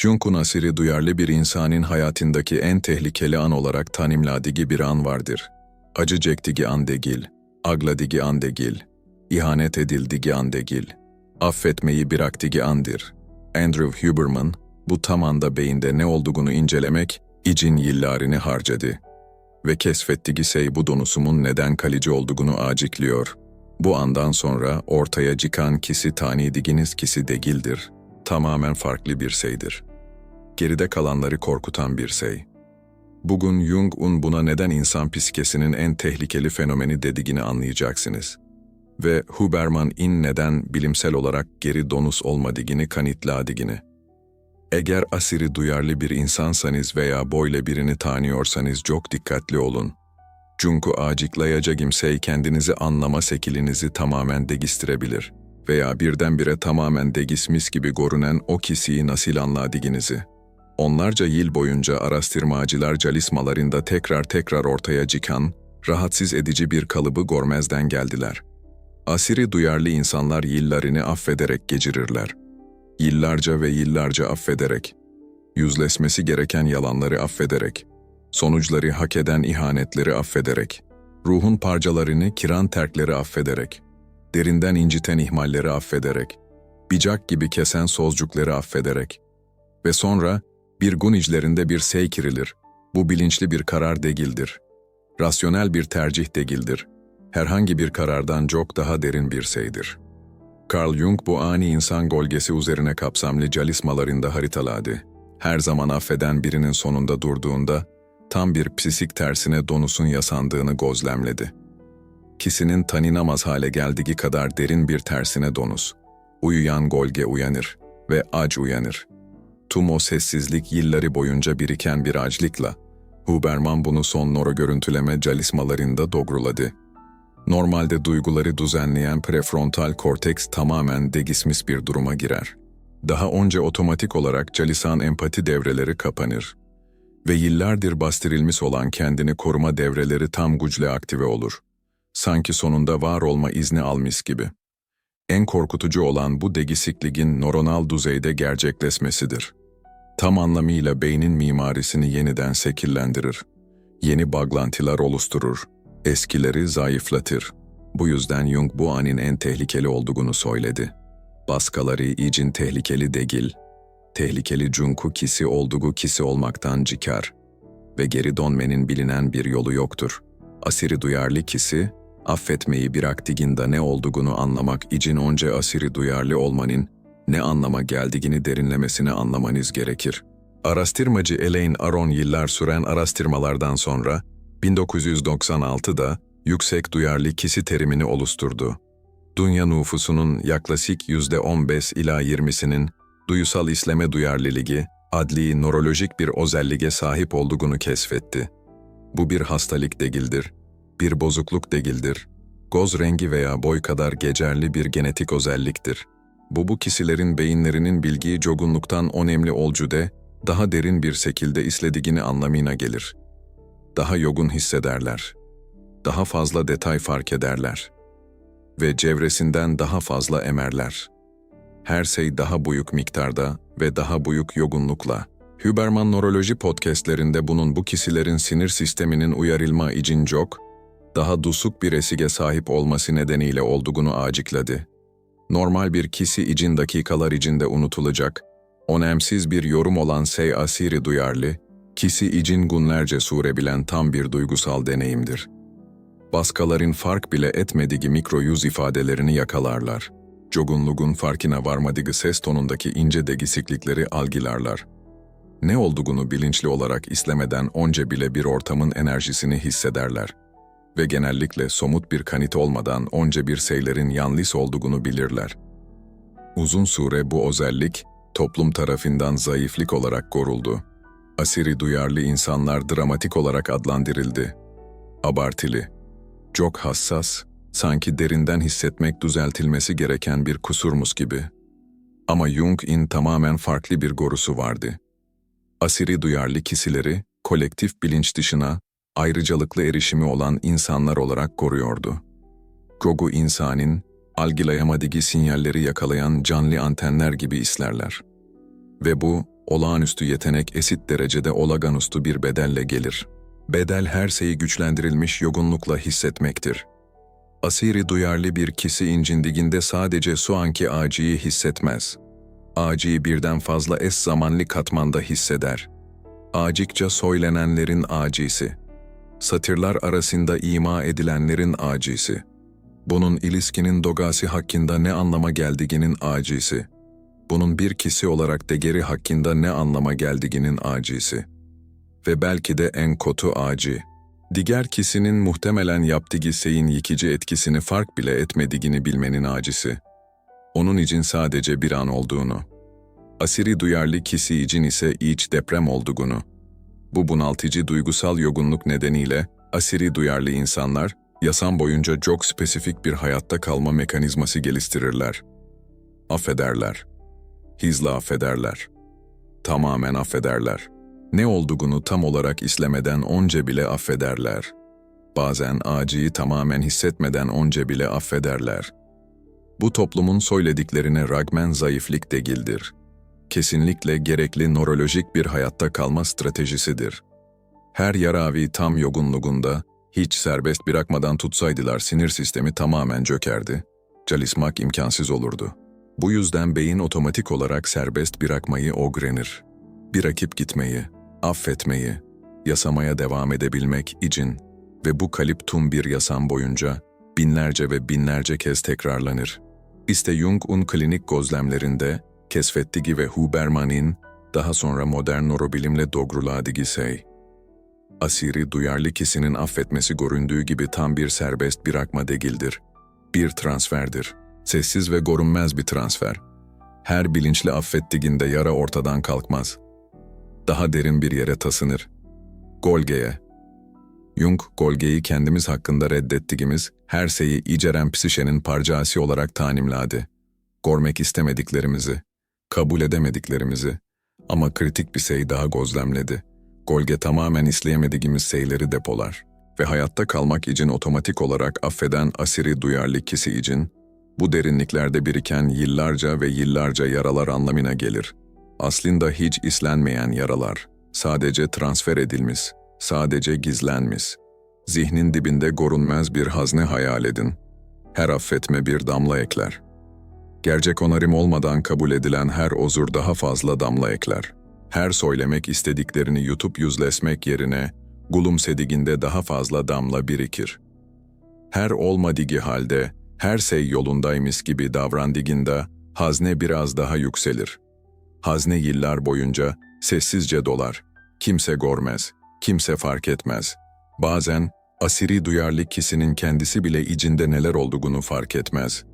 Jung'un asiri duyarlı bir insanın hayatındaki en tehlikeli an olarak tanımladığı bir an vardır. Acı çektiği an değil, ağladığı an değil, ihanet edildiği an değil, affetmeyi bıraktığı andır. Andrew Huberman, bu tam anda beyinde ne olduğunu incelemek için yıllarını harcadı. Ve keşfettiği şey bu donusumun neden kalıcı olduğunu acıklıyor. Bu andan sonra ortaya çıkan kişi tanıdığınız kişi değildir. Tamamen farklı bir şeydir. Geride kalanları korkutan bir şey. Bugün Jung'un buna neden insan psikesinin en tehlikeli fenomeni dediğini anlayacaksınız. Ve Huberman-in neden bilimsel olarak geri donus olmadığını kanıtladığını. Eğer asiri duyarlı bir insansanız veya böyle birini tanıyorsanız çok dikkatli olun. Çünkü acıklayacak şey kendinizi anlama sekilinizi tamamen değiştirebilir veya birdenbire tamamen değişmiş gibi görünen o kişiyi nasıl anladığınızı. Onlarca yıl boyunca araştırmacılar calismalarında tekrar tekrar ortaya çıkan, rahatsız edici bir kalıbı görmezden geldiler. Asiri duyarlı insanlar yıllarını affederek geçirirler. Yıllarca ve yıllarca affederek. Yüzleşmesi gereken yalanları affederek. Sonuçları hak eden ihanetleri affederek. Ruhun parçalarını kiran terkleri affederek. Derinden inciten ihmalleri affederek. Bicak gibi kesen sozcukları affederek. Ve sonra bir gün içlerinde bir sey kirilir. Bu bilinçli bir karar değildir. Rasyonel bir tercih değildir. Herhangi bir karardan çok daha derin bir şeydir. Carl Jung bu ani insan gölgesi üzerine kapsamlı calismalarında haritaladı. Her zaman affeden birinin sonunda durduğunda, tam bir psisik tersine donusun yasandığını gözlemledi. Kişinin tanınamaz hale geldiği kadar derin bir tersine donus. Uyuyan gölge uyanır ve ac uyanır. Tüm o sessizlik yılları boyunca biriken bir açlıkla, Huberman bunu son noro görüntüleme calismalarında dogruladı. Normalde duyguları düzenleyen prefrontal korteks tamamen degismis bir duruma girer. Daha önce otomatik olarak calisan empati devreleri kapanır. Ve yıllardır bastırılmış olan kendini koruma devreleri tam güçle aktive olur. Sanki sonunda var olma izni almış gibi. En korkutucu olan bu degisikliğin nöronal düzeyde gerçekleşmesidir. Tam anlamıyla beynin mimarisini yeniden şekillendirir. Yeni bağlantılar oluşturur eskileri zayıflatır. Bu yüzden Jung bu anın en tehlikeli olduğunu söyledi. Baskaları için tehlikeli değil, tehlikeli Jung'u kisi olduğu kisi olmaktan çıkar ve geri dönmenin bilinen bir yolu yoktur. Asiri duyarlı kisi, affetmeyi bıraktığında ne olduğunu anlamak için önce asiri duyarlı olmanın ne anlama geldiğini derinlemesine anlamanız gerekir. Araştırmacı Elaine Aron yıllar süren araştırmalardan sonra 1996'da yüksek duyarlı kişi terimini oluşturdu. Dünya nüfusunun yaklaşık %15 ila 20'sinin duyusal isleme duyarlılığı, adli nörolojik bir özelliğe sahip olduğunu keşfetti. Bu bir hastalık değildir, bir bozukluk değildir, göz rengi veya boy kadar geçerli bir genetik özelliktir. Bu bu kişilerin beyinlerinin bilgiyi cogunluktan önemli olcude, daha derin bir şekilde islediğini anlamına gelir daha yogun hissederler. Daha fazla detay fark ederler. Ve çevresinden daha fazla emerler. Her şey daha büyük miktarda ve daha büyük yogunlukla. Huberman Nöroloji podcastlerinde bunun bu kişilerin sinir sisteminin uyarılma için çok, daha dusuk bir esige sahip olması nedeniyle olduğunu acıkladı. Normal bir kişi için dakikalar içinde unutulacak, önemsiz bir yorum olan sey asiri duyarlı, kisi için günlerce sürebilen tam bir duygusal deneyimdir. Baskaların fark bile etmediği mikro yüz ifadelerini yakalarlar. Cogunluğun farkına varmadığı ses tonundaki ince degisiklikleri algilarlar. Ne olduğunu bilinçli olarak istemeden onca bile bir ortamın enerjisini hissederler. Ve genellikle somut bir kanıt olmadan onca bir şeylerin yanlış olduğunu bilirler. Uzun süre bu özellik, toplum tarafından zayıflık olarak koruldu asiri duyarlı insanlar dramatik olarak adlandırıldı. Abartılı, çok hassas, sanki derinden hissetmek düzeltilmesi gereken bir kusurmuş gibi. Ama Jung'in tamamen farklı bir gorusu vardı. Asiri duyarlı kişileri, kolektif bilinç dışına, ayrıcalıklı erişimi olan insanlar olarak koruyordu. Gogu insanın, algılayamadığı sinyalleri yakalayan canlı antenler gibi islerler. Ve bu, olağanüstü yetenek esit derecede olağanüstü bir bedelle gelir. Bedel her şeyi güçlendirilmiş yogunlukla hissetmektir. Asiri duyarlı bir kişi incindiginde sadece su anki acıyı hissetmez. Acıyı birden fazla es zamanlı katmanda hisseder. Acıkça söylenenlerin acisi. Satırlar arasında ima edilenlerin acisi. Bunun ilişkinin dogası hakkında ne anlama geldiğinin acisi. Bunun bir kişi olarak degeri hakkında ne anlama geldiğinin acisi. Ve belki de en kotu acı. Diğer kişinin muhtemelen yaptığı şeyin yıkıcı etkisini fark bile etmediğini bilmenin acisi. Onun için sadece bir an olduğunu. Asiri duyarlı kişi için ise iç deprem olduğunu. Bu bunaltıcı duygusal yogunluk nedeniyle asiri duyarlı insanlar, yasam boyunca çok spesifik bir hayatta kalma mekanizması geliştirirler. Affederler. Hizla affederler. Tamamen affederler. Ne olduğunu tam olarak islemeden onca bile affederler. Bazen acıyı tamamen hissetmeden onca bile affederler. Bu toplumun söylediklerine rağmen zayıflık değildir. Kesinlikle gerekli nörolojik bir hayatta kalma stratejisidir. Her yaravi tam yogunluğunda, hiç serbest bırakmadan tutsaydılar sinir sistemi tamamen çökerdi. Çalışmak imkansız olurdu. Bu yüzden beyin otomatik olarak serbest bırakmayı öğrenir. Bırakıp gitmeyi, affetmeyi, yasamaya devam edebilmek için ve bu kalip tüm bir yasam boyunca binlerce ve binlerce kez tekrarlanır. İşte Jung'un klinik gözlemlerinde keşfettiği ve Huberman'in daha sonra modern nörobilimle doğruladığı şey. Asiri duyarlı kişinin affetmesi göründüğü gibi tam bir serbest bırakma değildir. Bir transferdir. Sessiz ve görünmez bir transfer. Her bilinçli affettiğinde yara ortadan kalkmaz. Daha derin bir yere tasınır. Golge'ye. Jung, Golge'yi kendimiz hakkında reddettiğimiz her şeyi iceren psişenin parçası olarak tanimladi. Görmek istemediklerimizi, kabul edemediklerimizi ama kritik bir şey daha gözlemledi. Golge tamamen isteyemediğimiz şeyleri depolar ve hayatta kalmak için otomatik olarak affeden asiri duyarlı kişi için bu derinliklerde biriken yıllarca ve yıllarca yaralar anlamına gelir. Aslında hiç islenmeyen yaralar, sadece transfer edilmiş, sadece gizlenmiş. Zihnin dibinde görünmez bir hazne hayal edin. Her affetme bir damla ekler. Gerçek onarım olmadan kabul edilen her ozur daha fazla damla ekler. Her söylemek istediklerini yutup yüzleşmek yerine gulumsediginde daha fazla damla birikir. Her olmadığı halde her şey yolundaymış gibi davrandiginde hazne biraz daha yükselir. Hazne yıllar boyunca sessizce dolar. Kimse görmez, kimse fark etmez. Bazen asiri duyarlı kişinin kendisi bile içinde neler olduğunu fark etmez.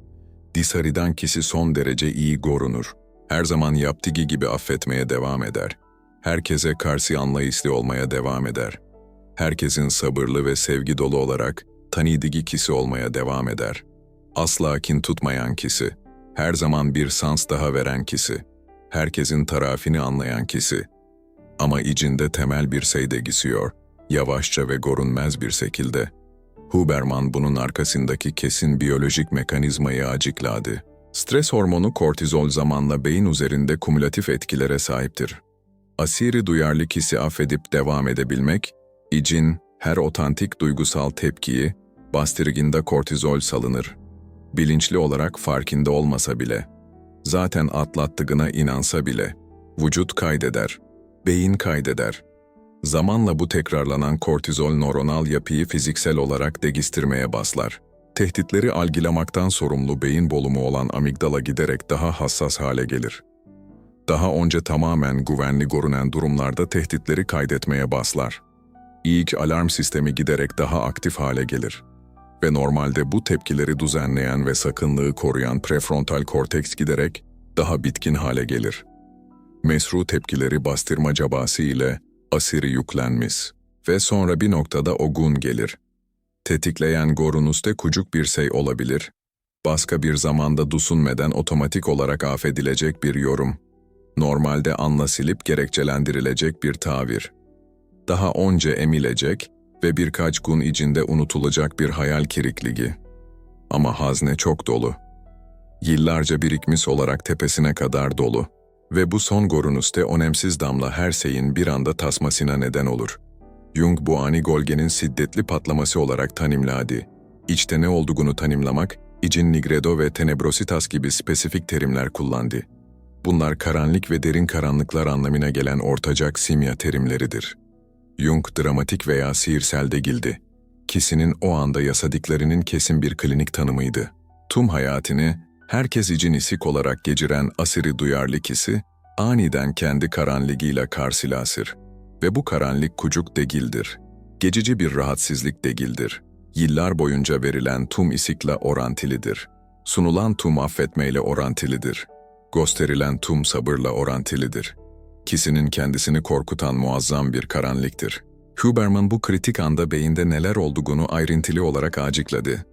Disariden kişi son derece iyi görünür. Her zaman yaptığı gibi affetmeye devam eder. Herkese karşı anlayışlı olmaya devam eder. Herkesin sabırlı ve sevgi dolu olarak tanıdığı kişi olmaya devam eder. Asla kin tutmayan kişi, her zaman bir sans daha veren kişi, herkesin tarafını anlayan kişi. Ama içinde temel bir şey de gisiyor, yavaşça ve görünmez bir şekilde. Huberman bunun arkasındaki kesin biyolojik mekanizmayı açıkladı. Stres hormonu kortizol zamanla beyin üzerinde kumülatif etkilere sahiptir. Asiri duyarlı kişi affedip devam edebilmek, için her otantik duygusal tepkiyi, bastırgında kortizol salınır. Bilinçli olarak farkında olmasa bile, zaten atlattığına inansa bile, vücut kaydeder, beyin kaydeder. Zamanla bu tekrarlanan kortizol nöronal yapıyı fiziksel olarak degistirmeye baslar. Tehditleri algılamaktan sorumlu beyin bolumu olan amigdala giderek daha hassas hale gelir. Daha önce tamamen güvenli görünen durumlarda tehditleri kaydetmeye baslar. İlk alarm sistemi giderek daha aktif hale gelir. Ve normalde bu tepkileri düzenleyen ve sakınlığı koruyan prefrontal korteks giderek daha bitkin hale gelir. Mesru tepkileri bastırma cabası ile asiri yüklenmiş ve sonra bir noktada o gün gelir. Tetikleyen gorunuzda kucuk bir şey olabilir, başka bir zamanda düşünmeden otomatik olarak affedilecek bir yorum, normalde anlaşılıp gerekçelendirilecek bir tavir, daha onca emilecek ve birkaç gün içinde unutulacak bir hayal kirikliği. Ama hazne çok dolu. Yıllarca birikmiş olarak tepesine kadar dolu. Ve bu son gorunuste önemsiz damla her şeyin bir anda tasmasına neden olur. Jung bu ani golgenin şiddetli patlaması olarak tanımladı. İçte ne olduğunu tanımlamak, icin nigredo ve tenebrositas gibi spesifik terimler kullandı. Bunlar karanlık ve derin karanlıklar anlamına gelen ortacak simya terimleridir. Jung dramatik veya sihirsel değildi. Kişinin o anda yasadıklarının kesin bir klinik tanımıydı. Tüm hayatını herkes için isik olarak geçiren asiri duyarlı kişi, aniden kendi karanlığıyla karşılaşır. Ve bu karanlık kucuk değildir. Geçici bir rahatsızlık değildir. Yıllar boyunca verilen tüm isikle orantilidir. Sunulan tüm affetmeyle orantilidir. Gösterilen tüm sabırla orantilidir. Kişinin kendisini korkutan muazzam bir karanlıktır. Huberman bu kritik anda beyinde neler olduğunu ayrıntılı olarak açıkladı.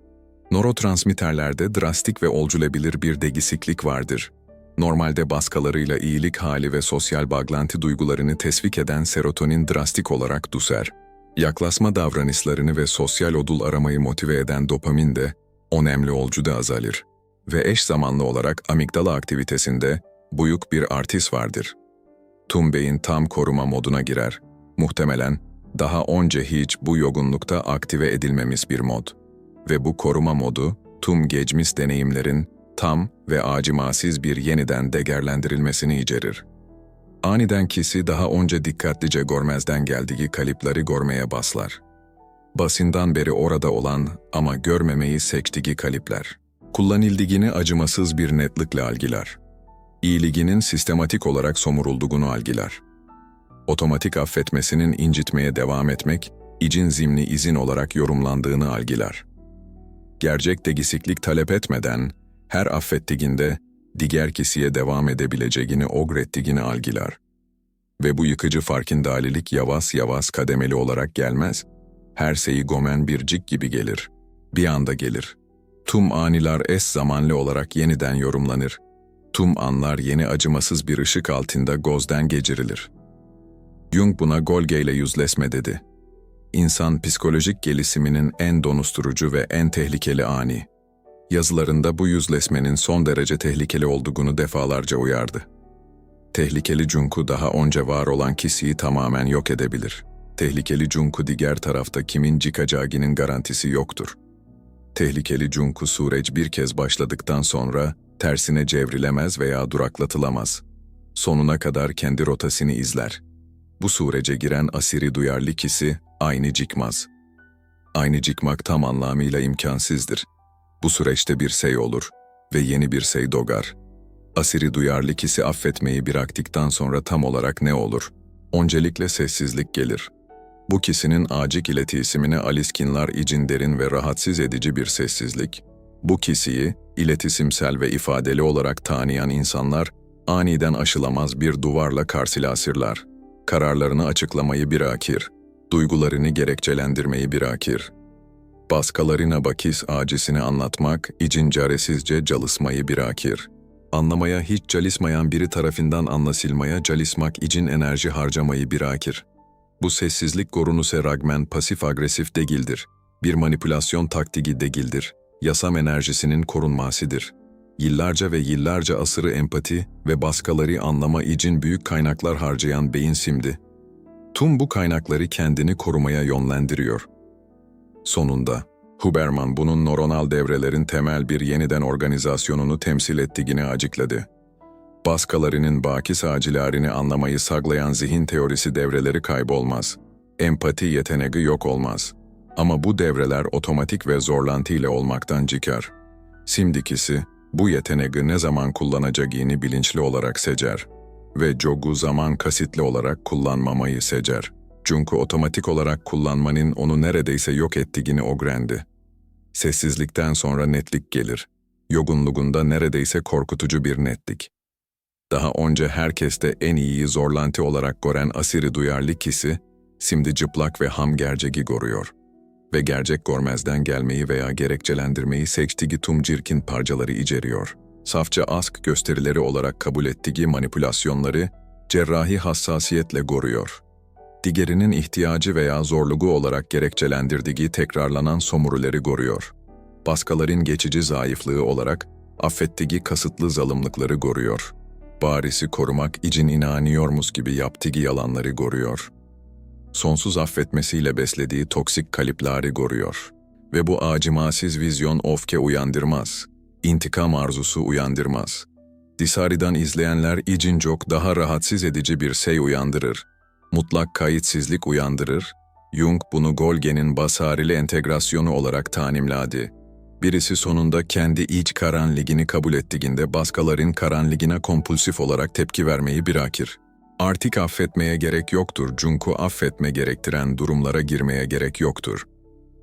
Nörotransmitterlerde drastik ve olculebilir bir degisiklik vardır. Normalde baskalarıyla iyilik hali ve sosyal bağlantı duygularını tesvik eden serotonin drastik olarak düşer. Yaklaşma davranışlarını ve sosyal odul aramayı motive eden dopamin de önemli olcuda azalır. Ve eş zamanlı olarak amigdala aktivitesinde buyuk bir artist vardır. Tüm beyin tam koruma moduna girer. Muhtemelen daha önce hiç bu yogunlukta aktive edilmemiş bir mod. Ve bu koruma modu, tüm geçmiş deneyimlerin tam ve acımasız bir yeniden değerlendirilmesini içerir. Aniden kişi daha önce dikkatlice görmezden geldiği kalipleri görmeye baslar. Basından beri orada olan ama görmemeyi seçtiği kalipler. Kullanıldığını acımasız bir netlikle algiler. İyiliğinin sistematik olarak somurulduğunu algiler. Otomatik affetmesinin incitmeye devam etmek, icin zimni izin olarak yorumlandığını algiler. Gerçek degisiklik talep etmeden, her affettiğinde diğer kişiye devam edebileceğini ogrettiğini algiler. Ve bu yıkıcı farkındalilik yavaş yavaş kademeli olarak gelmez, her şeyi gomen bir cik gibi gelir. Bir anda gelir. Tüm aniler eş zamanlı olarak yeniden yorumlanır. Tüm anlar yeni acımasız bir ışık altında gözden geçirilir. Jung buna Golge ile yüzleşme dedi. İnsan psikolojik gelişiminin en donusturucu ve en tehlikeli ani. Yazılarında bu yüzleşmenin son derece tehlikeli olduğunu defalarca uyardı. Tehlikeli Jung'u daha önce var olan kişiyi tamamen yok edebilir. Tehlikeli Jung'u diğer tarafta kimin çıkacağının garantisi yoktur. Tehlikeli Jung'u süreç bir kez başladıktan sonra tersine cevrilemez veya duraklatılamaz. Sonuna kadar kendi rotasını izler. Bu sürece giren asiri duyarlı kişi aynı cikmaz. Aynı cikmak tam anlamıyla imkansızdır. Bu süreçte bir şey olur ve yeni bir şey dogar. Asiri duyarlı kişi affetmeyi bıraktıktan sonra tam olarak ne olur? Öncelikle sessizlik gelir. Bu kişinin acik iletişimine aliskinler için derin ve rahatsız edici bir sessizlik. Bu kişiyi iletişimsel ve ifadeli olarak tanıyan insanlar aniden aşılamaz bir duvarla karşılaşırlar. Kararlarını açıklamayı bırakır, duygularını gerekçelendirmeyi bırakır. Baskalarına bakis acisini anlatmak için caresizce çalışmayı bırakır. Anlamaya hiç çalışmayan biri tarafından anlaşılmaya çalışmak için enerji harcamayı bırakır. Bu sessizlik gorunuse ragmen pasif-agresif değildir. Bir manipülasyon taktiği değildir. Yasam enerjisinin korunmasıdır. Yıllarca ve yıllarca asırı empati ve baskaları anlama için büyük kaynaklar harcayan beyin simdi. Tüm bu kaynakları kendini korumaya yönlendiriyor. Sonunda, Huberman bunun nöronal devrelerin temel bir yeniden organizasyonunu temsil ettiğini açıkladı. Baskalarının bakis acilarini anlamayı saklayan zihin teorisi devreleri kaybolmaz. Empati yeteneği yok olmaz. Ama bu devreler otomatik ve zorlantı ile olmaktan çıkar. Simdikisi, bu yeteneği ne zaman kullanacağını bilinçli olarak seçer ve jogu zaman kasıtlı olarak kullanmamayı seçer. Çünkü otomatik olarak kullanmanın onu neredeyse yok ettiğini ogrendi. Sessizlikten sonra netlik gelir. Yogunluğunda neredeyse korkutucu bir netlik. Daha önce herkeste en iyiyi zorlantı olarak gören asiri duyarlı kişi, şimdi cıplak ve ham gerçeği görüyor. Ve gerçek görmezden gelmeyi veya gerekçelendirmeyi seçtiği tüm cirkin parçaları içeriyor. Safça ask gösterileri olarak kabul ettiği manipülasyonları cerrahi hassasiyetle koruyor. Diğerinin ihtiyacı veya zorluğu olarak gerekçelendirdiği tekrarlanan somuruları koruyor. Baskaların geçici zayıflığı olarak affettiği kasıtlı zalımlıkları koruyor. Barisi korumak için inanıyormuş gibi yaptığı yalanları koruyor. Sonsuz affetmesiyle beslediği toksik kalipleri koruyor. Ve bu acımasız vizyon ofke uyandırmaz. İntikam arzusu uyandırmaz. Disari'den izleyenler için çok daha rahatsız edici bir şey uyandırır. Mutlak kayıtsızlık uyandırır. Jung bunu Golge'nin basarili entegrasyonu olarak tanimledi. Birisi sonunda kendi iç karanligini kabul ettiğinde baskaların karanligine kompulsif olarak tepki vermeyi bırakır. Artık affetmeye gerek yoktur, Jung'u affetme gerektiren durumlara girmeye gerek yoktur.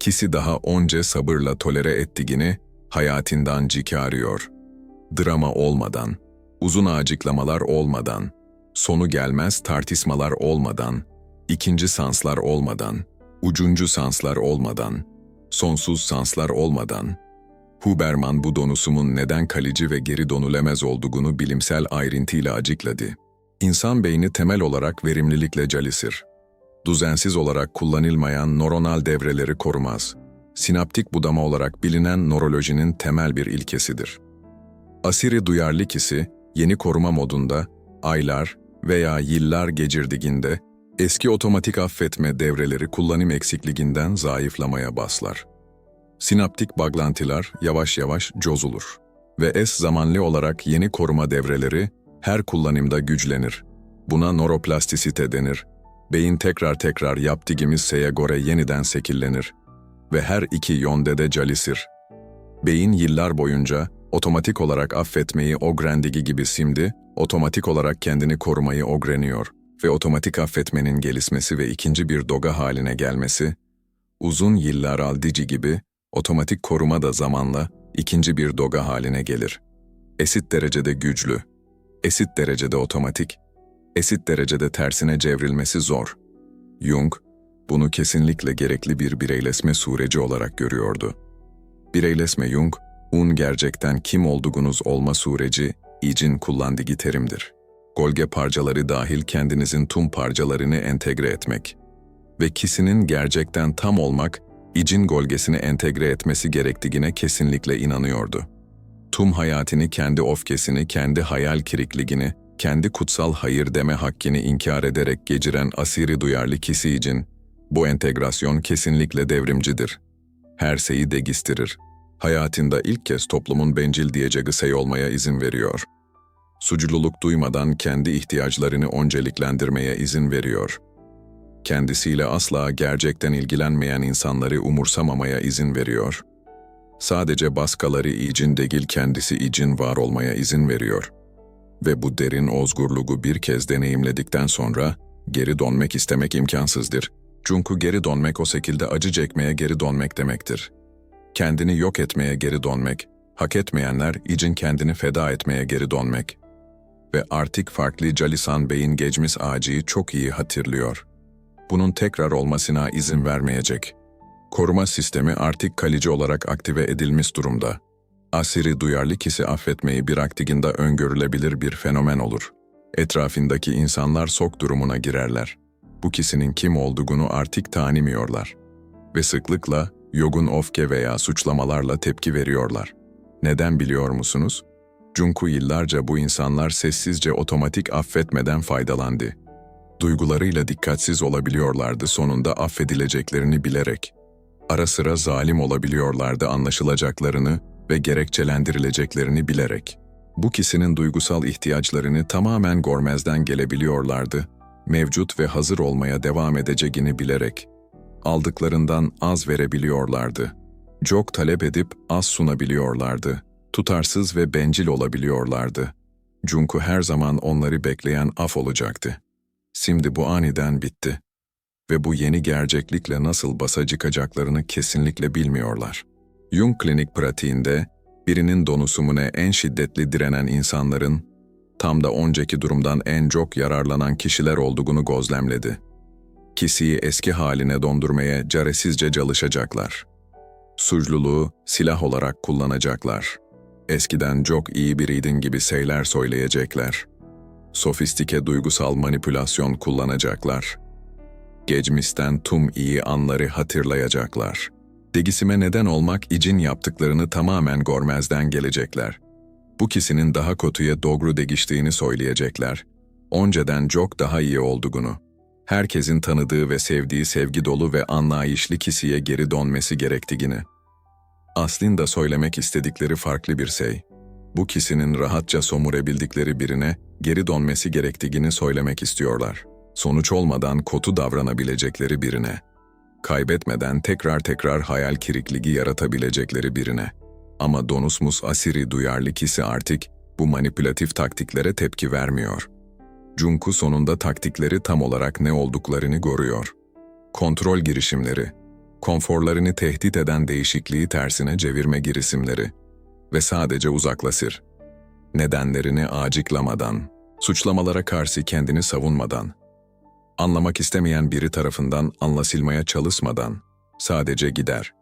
Kisi daha onca sabırla tolere ettiğini hayatından çıkarıyor. Drama olmadan, uzun açıklamalar olmadan, sonu gelmez tartışmalar olmadan, ikinci sanslar olmadan, ucuncu sanslar olmadan, sonsuz sanslar olmadan, Huberman bu donusumun neden kalıcı ve geri dönülemez olduğunu bilimsel ayrıntıyla açıkladı. İnsan beyni temel olarak verimlilikle calisir. Düzensiz olarak kullanılmayan nöronal devreleri korumaz. Sinaptik budama olarak bilinen nörolojinin temel bir ilkesidir. Asiri duyarlı kisi, yeni koruma modunda, aylar veya yıllar geçirdiğinde, eski otomatik affetme devreleri kullanım eksikliğinden zayıflamaya başlar. Sinaptik bağlantılar yavaş yavaş cozulur ve es zamanlı olarak yeni koruma devreleri her kullanımda güçlenir. Buna nöroplastisite denir. Beyin tekrar tekrar yaptığımız şeye göre yeniden sekillenir ve her iki yönde de calisir. Beyin yıllar boyunca otomatik olarak affetmeyi ogrendigi gibi simdi, otomatik olarak kendini korumayı ogreniyor ve otomatik affetmenin gelişmesi ve ikinci bir doga haline gelmesi, uzun yıllar aldici gibi otomatik koruma da zamanla ikinci bir doga haline gelir. Esit derecede güçlü, esit derecede otomatik, esit derecede tersine çevrilmesi zor. Jung, bunu kesinlikle gerekli bir bireyleşme süreci olarak görüyordu. Bireyleşme Jung, un gerçekten kim olduğunuz olma süreci, için kullandığı terimdir. Golge parçaları dahil kendinizin tüm parçalarını entegre etmek ve kişinin gerçekten tam olmak, icin golgesini entegre etmesi gerektiğine kesinlikle inanıyordu. Tüm hayatını kendi ofkesini, kendi hayal kirikliğini, kendi kutsal hayır deme hakkını inkar ederek geçiren asiri duyarlı kişi için, bu entegrasyon kesinlikle devrimcidir. Her şeyi degistirir. Hayatında ilk kez toplumun bencil diyeceği şey olmaya izin veriyor. Suçluluk duymadan kendi ihtiyaçlarını önceliklendirmeye izin veriyor. Kendisiyle asla gerçekten ilgilenmeyen insanları umursamamaya izin veriyor. Sadece baskaları için değil kendisi için var olmaya izin veriyor. Ve bu derin özgürlüğü bir kez deneyimledikten sonra geri dönmek istemek imkansızdır. Çünkü geri dönmek o şekilde acı çekmeye geri dönmek demektir. Kendini yok etmeye geri dönmek, hak etmeyenler için kendini feda etmeye geri dönmek. Ve artık farklı Calisan Bey'in geçmiş acıyı çok iyi hatırlıyor. Bunun tekrar olmasına izin vermeyecek. Koruma sistemi artık kalıcı olarak aktive edilmiş durumda. Asiri duyarlı kişi affetmeyi bir aktiginde öngörülebilir bir fenomen olur. Etrafındaki insanlar sok durumuna girerler. Bu kişinin kim olduğunu artık tanımıyorlar. Ve sıklıkla yogun ofke veya suçlamalarla tepki veriyorlar. Neden biliyor musunuz? Çünkü yıllarca bu insanlar sessizce otomatik affetmeden faydalandı. Duygularıyla dikkatsiz olabiliyorlardı sonunda affedileceklerini bilerek. Ara sıra zalim olabiliyorlardı anlaşılacaklarını ve gerekçelendirileceklerini bilerek. Bu kişinin duygusal ihtiyaçlarını tamamen görmezden gelebiliyorlardı, mevcut ve hazır olmaya devam edeceğini bilerek. Aldıklarından az verebiliyorlardı. Çok talep edip az sunabiliyorlardı. Tutarsız ve bencil olabiliyorlardı. Junku her zaman onları bekleyen af olacaktı. Şimdi bu aniden bitti. Ve bu yeni gerçeklikle nasıl basa çıkacaklarını kesinlikle bilmiyorlar. Jung klinik pratiğinde birinin donusumuna en şiddetli direnen insanların tam da önceki durumdan en çok yararlanan kişiler olduğunu gözlemledi. Kişiyi eski haline dondurmaya caresizce çalışacaklar. Suçluluğu silah olarak kullanacaklar. Eskiden çok iyi biriydin gibi şeyler söyleyecekler. Sofistike duygusal manipülasyon kullanacaklar. Geçmişten tüm iyi anları hatırlayacaklar. Degisime neden olmak için yaptıklarını tamamen görmezden gelecekler. Bu kişinin daha kötüye doğru değiştiğini söyleyecekler. Önceden çok daha iyi olduğunu. Herkesin tanıdığı ve sevdiği sevgi dolu ve anlayışlı kişiye geri dönmesi gerektiğini. Aslında söylemek istedikleri farklı bir şey. Bu kişinin rahatça somurebildikleri birine geri dönmesi gerektiğini söylemek istiyorlar. Sonuç olmadan kötü davranabilecekleri birine. Kaybetmeden tekrar tekrar hayal kirikliği yaratabilecekleri birine. Ama Donusmus Asiri duyarlı kişi artık bu manipülatif taktiklere tepki vermiyor. Junku sonunda taktikleri tam olarak ne olduklarını görüyor. Kontrol girişimleri, konforlarını tehdit eden değişikliği tersine çevirme girişimleri ve sadece uzaklaşır. Nedenlerini acıklamadan, suçlamalara karşı kendini savunmadan, anlamak istemeyen biri tarafından anlaşılmaya çalışmadan sadece gider,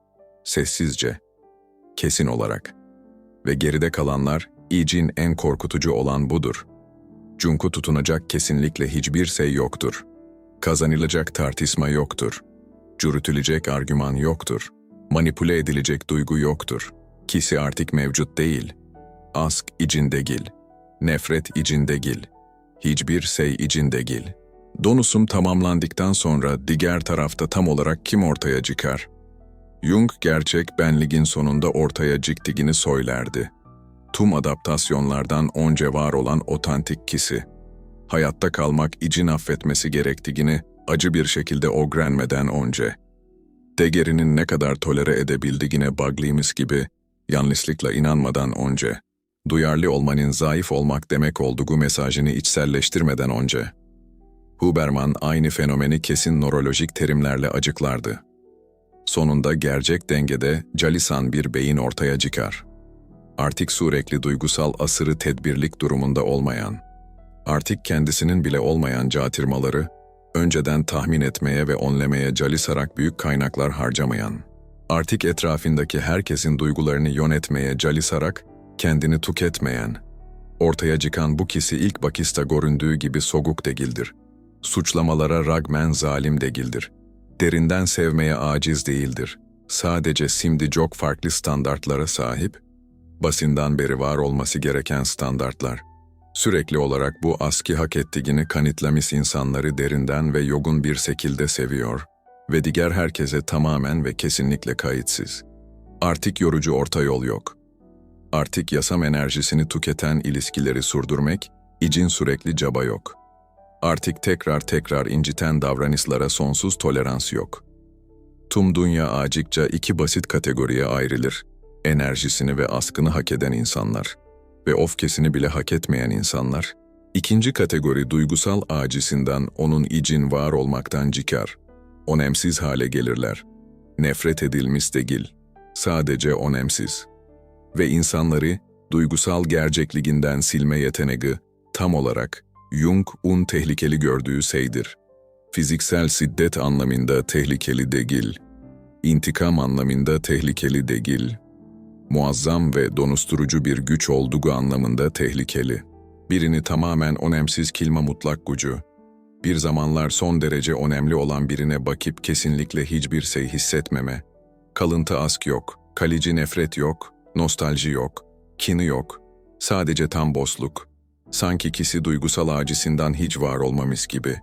sessizce, kesin olarak. Ve geride kalanlar, icin en korkutucu olan budur. Junku tutunacak kesinlikle hiçbir şey yoktur. Kazanılacak tartışma yoktur. Cürütülecek argüman yoktur. Manipüle edilecek duygu yoktur. Kişi artık mevcut değil. Ask içinde değil. Nefret içinde değil. Hiçbir şey içinde değil. Donusum tamamlandıktan sonra diğer tarafta tam olarak kim ortaya çıkar? Jung gerçek benliğin sonunda ortaya çıktığını söylerdi. Tüm adaptasyonlardan önce var olan otantik kişi. Hayatta kalmak için affetmesi gerektiğini acı bir şekilde öğrenmeden önce. Degerinin ne kadar tolere edebildiğine bağlıymış gibi yanlışlıkla inanmadan önce. Duyarlı olmanın zayıf olmak demek olduğu mesajını içselleştirmeden önce. Huberman aynı fenomeni kesin nörolojik terimlerle açıklardı. Sonunda gerçek dengede calisan bir beyin ortaya çıkar. Artık sürekli duygusal asırı tedbirlik durumunda olmayan, artık kendisinin bile olmayan catırmaları, önceden tahmin etmeye ve onlemeye calisarak büyük kaynaklar harcamayan, artık etrafındaki herkesin duygularını yönetmeye calisarak kendini tüketmeyen, ortaya çıkan bu kişi ilk bakışta göründüğü gibi soguk değildir. Suçlamalara rağmen zalim değildir derinden sevmeye aciz değildir. Sadece şimdi çok farklı standartlara sahip, basından beri var olması gereken standartlar. Sürekli olarak bu aski hak ettiğini kanıtlamış insanları derinden ve yogun bir şekilde seviyor ve diğer herkese tamamen ve kesinlikle kayıtsız. Artık yorucu orta yol yok. Artık yasam enerjisini tüketen ilişkileri sürdürmek, için sürekli caba yok.'' Artık tekrar tekrar inciten davranışlara sonsuz tolerans yok. Tüm dünya acıkça iki basit kategoriye ayrılır. Enerjisini ve askını hak eden insanlar ve ofkesini bile hak etmeyen insanlar. İkinci kategori duygusal acisinden onun için var olmaktan çıkar. Önemsiz hale gelirler. Nefret edilmiş değil, sadece önemsiz. Ve insanları duygusal gerçekliğinden silme yeteneği tam olarak Jung-un tehlikeli gördüğü şeydir. Fiziksel şiddet anlamında tehlikeli değil. İntikam anlamında tehlikeli değil. Muazzam ve donusturucu bir güç olduğu anlamında tehlikeli. Birini tamamen önemsiz kilma mutlak gücü. Bir zamanlar son derece önemli olan birine bakıp kesinlikle hiçbir şey hissetmeme. Kalıntı ask yok, kalıcı nefret yok, nostalji yok, kini yok. Sadece tam boşluk, Sanki kişi duygusal acisinden hiç var olmamış gibi.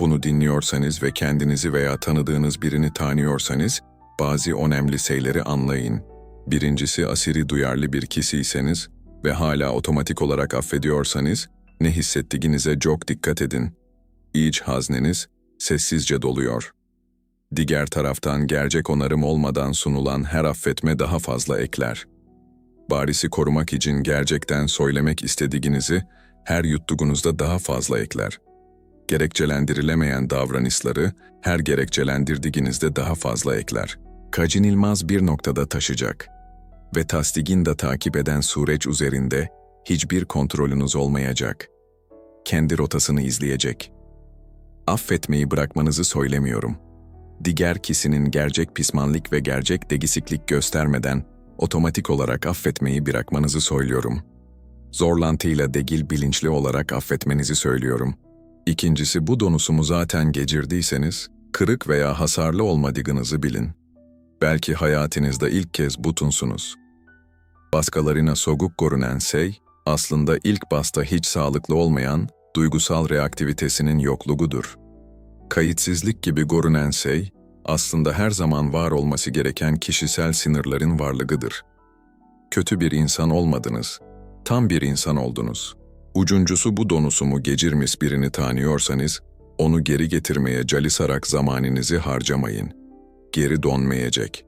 Bunu dinliyorsanız ve kendinizi veya tanıdığınız birini tanıyorsanız, bazı önemli şeyleri anlayın. Birincisi asiri duyarlı bir kişiyseniz ve hala otomatik olarak affediyorsanız, ne hissettiğinize çok dikkat edin. İç hazneniz sessizce doluyor. Diğer taraftan gerçek onarım olmadan sunulan her affetme daha fazla ekler. Barisi korumak için gerçekten söylemek istediğinizi her yuttuğunuzda daha fazla ekler. Gerekçelendirilemeyen davranışları her gerekçelendirdiğinizde daha fazla ekler. Kaçınılmaz bir noktada taşıyacak. Ve tasdigin de takip eden süreç üzerinde hiçbir kontrolünüz olmayacak. Kendi rotasını izleyecek. Affetmeyi bırakmanızı söylemiyorum. Diğer kişinin gerçek pişmanlık ve gerçek degisiklik göstermeden otomatik olarak affetmeyi bırakmanızı söylüyorum.'' Zorlantıyla değil bilinçli olarak affetmenizi söylüyorum. İkincisi bu donusumu zaten geçirdiyseniz, kırık veya hasarlı olmadığınızı bilin. Belki hayatınızda ilk kez butunsunuz. Baskalarına soguk görünen şey, aslında ilk basta hiç sağlıklı olmayan duygusal reaktivitesinin yokluğudur. Kayıtsızlık gibi görünen şey, aslında her zaman var olması gereken kişisel sınırların varlığıdır. Kötü bir insan olmadınız, tam bir insan oldunuz. Ucuncusu bu donusumu geçirmiş birini tanıyorsanız, onu geri getirmeye calisarak zamanınızı harcamayın. Geri dönmeyecek.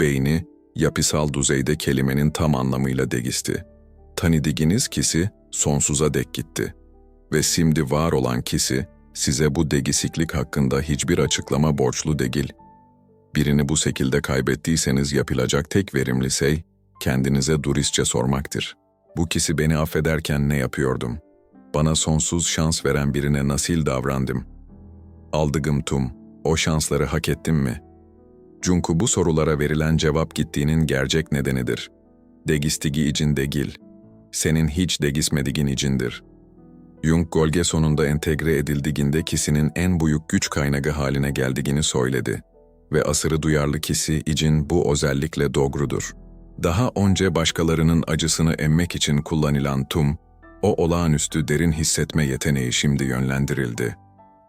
Beyni, yapısal düzeyde kelimenin tam anlamıyla degisti. Tanıdığınız kişi sonsuza dek gitti. Ve şimdi var olan kişi, size bu degisiklik hakkında hiçbir açıklama borçlu değil. Birini bu şekilde kaybettiyseniz yapılacak tek verimli şey, kendinize dürüstçe sormaktır. Bu kişi beni affederken ne yapıyordum? Bana sonsuz şans veren birine nasıl davrandım? Aldığım tüm, o şansları hak ettim mi? Çünkü bu sorulara verilen cevap gittiğinin gerçek nedenidir. Degistigi için değil, senin hiç degismediğin içindir. Jung gölge sonunda entegre edildiğinde kişinin en büyük güç kaynağı haline geldiğini söyledi ve asırı duyarlı kişi için bu özellikle doğrudur. Daha önce başkalarının acısını emmek için kullanılan tüm, o olağanüstü derin hissetme yeteneği şimdi yönlendirildi.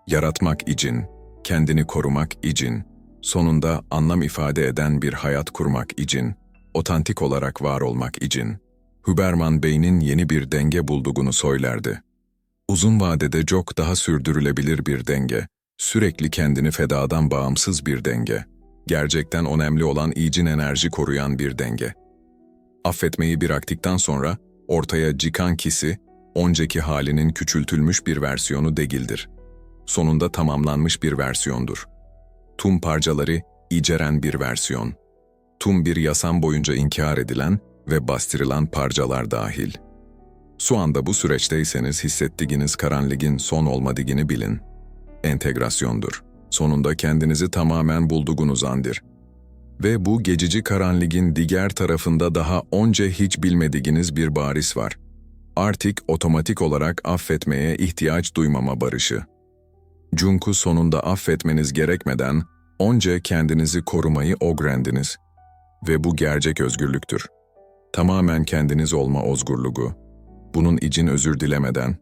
Yaratmak için, kendini korumak için, sonunda anlam ifade eden bir hayat kurmak için, otantik olarak var olmak için, Huberman Bey'in yeni bir denge bulduğunu söylerdi. Uzun vadede çok daha sürdürülebilir bir denge, sürekli kendini fedadan bağımsız bir denge, gerçekten önemli olan iyicin enerji koruyan bir denge. Affetmeyi bıraktıktan sonra ortaya çıkan kişi, önceki halinin küçültülmüş bir versiyonu değildir. Sonunda tamamlanmış bir versiyondur. Tüm parçaları içeren bir versiyon. Tüm bir yasam boyunca inkar edilen ve bastırılan parçalar dahil. Şu anda bu süreçteyseniz hissettiğiniz karanlığın son olmadığını bilin. Entegrasyondur. Sonunda kendinizi tamamen bulduğunuz andır. Ve bu geçici karanlığın diğer tarafında daha önce hiç bilmediğiniz bir baris var. Artık otomatik olarak affetmeye ihtiyaç duymama barışı. Çünkü sonunda affetmeniz gerekmeden önce kendinizi korumayı öğrendiniz. Ve bu gerçek özgürlüktür. Tamamen kendiniz olma özgürlüğü. Bunun için özür dilemeden,